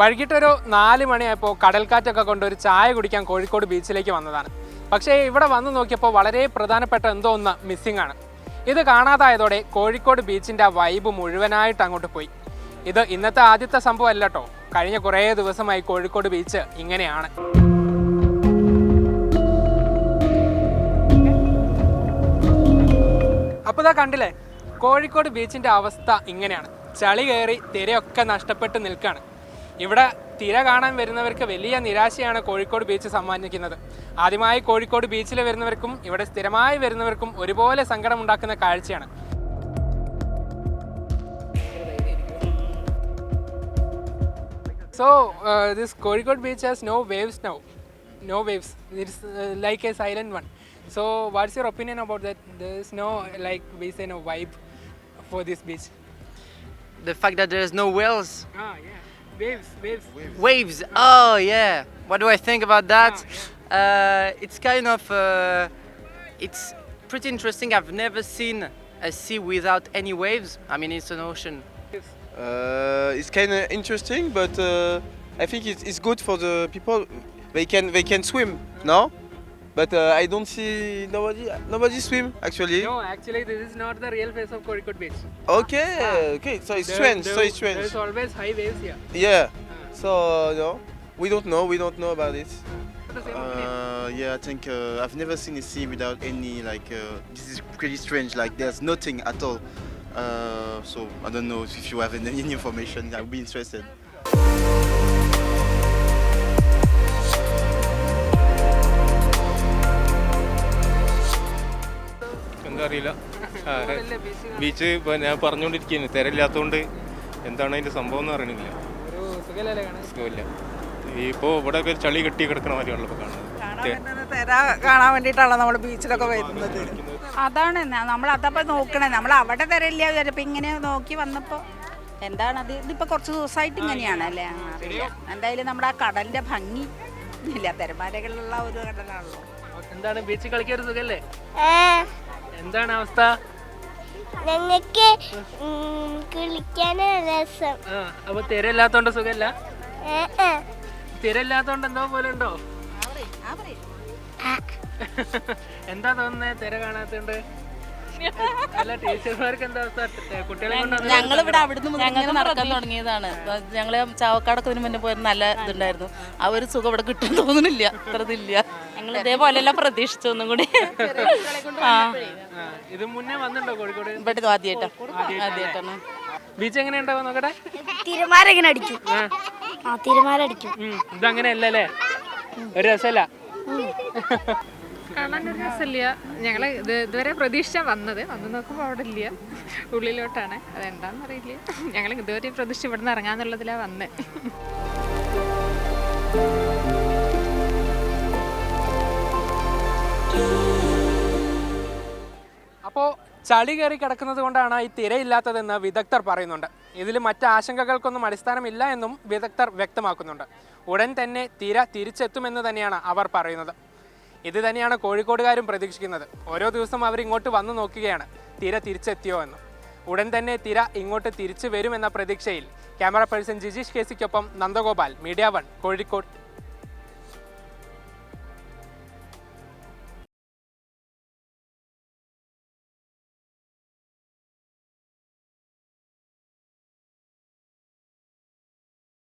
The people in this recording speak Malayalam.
വൈകിട്ടൊരു നാല് മണിയായപ്പോൾ കടൽക്കാറ്റൊക്കെ കൊണ്ട് ഒരു ചായ കുടിക്കാൻ കോഴിക്കോട് ബീച്ചിലേക്ക് വന്നതാണ്. പക്ഷേ ഇവിടെ വന്ന് നോക്കിയപ്പോൾ വളരെ പ്രധാനപ്പെട്ട എന്തോ ഒന്ന് മിസ്സിംഗ് ആണ്. ഇത് കാണാതായതോടെ കോഴിക്കോട് ബീച്ചിന്റെ ആ വൈബ് മുഴുവനായിട്ട് അങ്ങോട്ട് പോയി. ഇത് ഇന്നത്തെ ആദ്യത്തെ സംഭവം അല്ല കേട്ടോ കഴിഞ്ഞ കുറേ ദിവസമായി കോഴിക്കോട് ബീച്ച് ഇങ്ങനെയാണ്. അപ്പോൾ ഇതാ കണ്ടില്ലേ? കോഴിക്കോട് ബീച്ചിന്റെ അവസ്ഥ ഇങ്ങനെയാണ്. ചളി കയറി തിരയൊക്കെ നഷ്ടപ്പെട്ട് നിൽക്കുകയാണ് ഇവിടെ തിര കാണാൻ വരുന്നവർക്ക് വലിയ നിരാശയാണ് കോഴിക്കോട് ബീച്ച് സമ്മാനിക്കുന്നത്. ആദ്യമായി കോഴിക്കോട് ബീച്ചിൽ വരുന്നവർക്കും ഇവിടെ സ്ഥിരമായി വരുന്നവർക്കും ഒരുപോലെ സങ്കടമുണ്ടാക്കുന്ന കാഴ്ചയാണ്. So this uh, Kozhikode beach has no waves no no waves like a silent one so what's your opinion about that there is no like bees a no vibe for this beach the fact there is no waves ah yes waves, waves. waves. Oh yeah. What do I think about that? Uh, it's kind of, uh, it's pretty interesting. I've never seen a sea without any waves. I mean, it's an ocean. Uh, it's kind of interesting, but uh, I think it's, it's good for the people. They can they can swim, no? But uh, I don't see nobody nobody swim actually. No, actually this is not the real face of Kozhikode beach. Okay, okay. So it's There- strange. there- so it's strange. There's always high waves here. Yeah. So no, we don't know. We don't know about it. The same opinion. Uh, yeah, I think uh, I've never seen a sea without any like. Uh, this is pretty strange. Like there's nothing at all. Uh, so I don't know if you have any, any information. I'd be interested. അറിയില്ല. ബീച്ച് ഇപ്പൊ ഞാൻ പറഞ്ഞുകൊണ്ടിരിക്കുന്നു തിരയില്ലാത്തതുകൊണ്ട് എന്താണ് അതിന്റെ സംഭവം എന്ന് അറിയണില്ല. സുഖമില്ല. ഇപ്പോ ഇവിടെ ഒക്കെ ചളി കെട്ടി കിടക്കണ മാതിരിയാണല്ലോ കാണുന്നത്. തെര കാണാൻ വേണ്ടിയിട്ടാണല്ലോ നമ്മൾ ബീച്ചിലൊക്കെ വരുന്നത്. അതാണ് നമ്മൾ അതപ്പോൾ നോക്കണേ. നമ്മൾ അവിടെ തരല്ല വിചാരിച്ചപ്പോൾ ഇങ്ങനെ നോക്കി വന്നപ്പോൾ എന്താണത് ഇതിപ്പോൾ കുറച്ച് ദിവസമായിട്ട് ഇങ്ങനെയാണ് അല്ലേ? അറിയില്ല. എന്തായാലും നമ്മുടെ ആ കടലിന്റെ ഭംഗി ഇല്ല. തിരമാലകളിലുള്ള ഒരു കടലാണല്ലോ. എന്താണ്? ബീച്ചിൽ കളിക്കാൻ ഒരു സുഖല്ലേ? എന്താണ് അവസ്ഥ? ഞങ്ങൾക്ക് രസം. അപ്പൊ തിരയില്ലാത്തോണ്ട് സുഖല്ല. തിരയില്ലാത്തോണ്ട് എന്തോ പോലെ ഉണ്ടോ? എന്താ തോന്നുന്നേ തിര കാണാത്തോണ്ട് അല്ല ടീച്ചർമാർക്ക് എന്താ അവസ്ഥ? ടെ- കുട്ടികളെ കൊണ്ട് ഞങ്ങളിവിടെ അവിടുന്ന് മുതൽ ഇങ്ങനെ നടക്കാൻ തുടങ്ങിയതാണ്. ഞങ്ങൾ ചാവക്കാടൊക്കെ ഇതിന് മുന്നേ പോയത് നല്ല ഇതുണ്ടായിരുന്നു. ആ ഒരു സുഖം ഇവിടെ കിട്ടാൻ തോന്നുന്നില്ല. അത്ര ഇതില്ല. ഞങ്ങൾ ഇതേപോലെല്ലാം പ്രതീക്ഷിച്ചു ഒന്നും കൂടി. ആ. ഇത് മുന്നേ വന്നിട്ടുണ്ടോ കോഴിക്കോട്? ഇവിടെ ആദ്യമായിട്ടാ ആദ്യമായിട്ടാണ് ബീച്ച് എങ്ങനെ ഉണ്ടാവും നോക്കട്ടെ? തിരമാല എങ്ങനെ അടിക്കും ആ, ആ അടിക്കും ഉം, ഇതങ്ങനെ അല്ലല്ലേ ഒരു രസമല്ല. കാണാൻ ഒരു രസമില്ല. ഞങ്ങൾ ഇത് ഇതുവരെ പ്രതീക്ഷ വന്നത്. വന്ന് നോക്കുമ്പോൾ അവിടെ ഇല്ല. ഉള്ളിലോട്ടാണ്. അതെന്താണെന്ന് അറിയില്ല ഞങ്ങൾ ഇതുവരെ പ്രതീക്ഷിച്ച് ഇവിടെ നിന്ന് ഇറങ്ങാന്നുള്ളതിലാണ് വന്നത് അപ്പോൾ ചളി കയറി കിടക്കുന്നത് കൊണ്ടാണ് ഈ തിരയില്ലാത്തതെന്ന് വിദഗ്ധർ പറയുന്നുണ്ട്. ഇതിൽ മറ്റ് ആശങ്കകൾക്കൊന്നും അടിസ്ഥാനമില്ല എന്നും വിദഗ്ധർ വ്യക്തമാക്കുന്നുണ്ട്. ഉടൻ തന്നെ തിര തിരിച്ചെത്തുമെന്ന് തന്നെയാണ് അവർ പറയുന്നത്. ഇത് തന്നെയാണ് കോഴിക്കോടുകാരും പ്രതീക്ഷിക്കുന്നത്. ഓരോ ദിവസം അവർ ഇങ്ങോട്ട് വന്നു നോക്കുകയാണ്. തിര തിരിച്ചെത്തിയോ എന്ന്. ഉടൻ തന്നെ തിര ഇങ്ങോട്ട് തിരിച്ചു വരുമെന്ന പ്രതീക്ഷയിൽ. ക്യാമറ പേഴ്സൺ ജിജീഷ് കേസിക്കൊപ്പം നന്ദഗോപാൽ മീഡിയ വൺ കോഴിക്കോട്.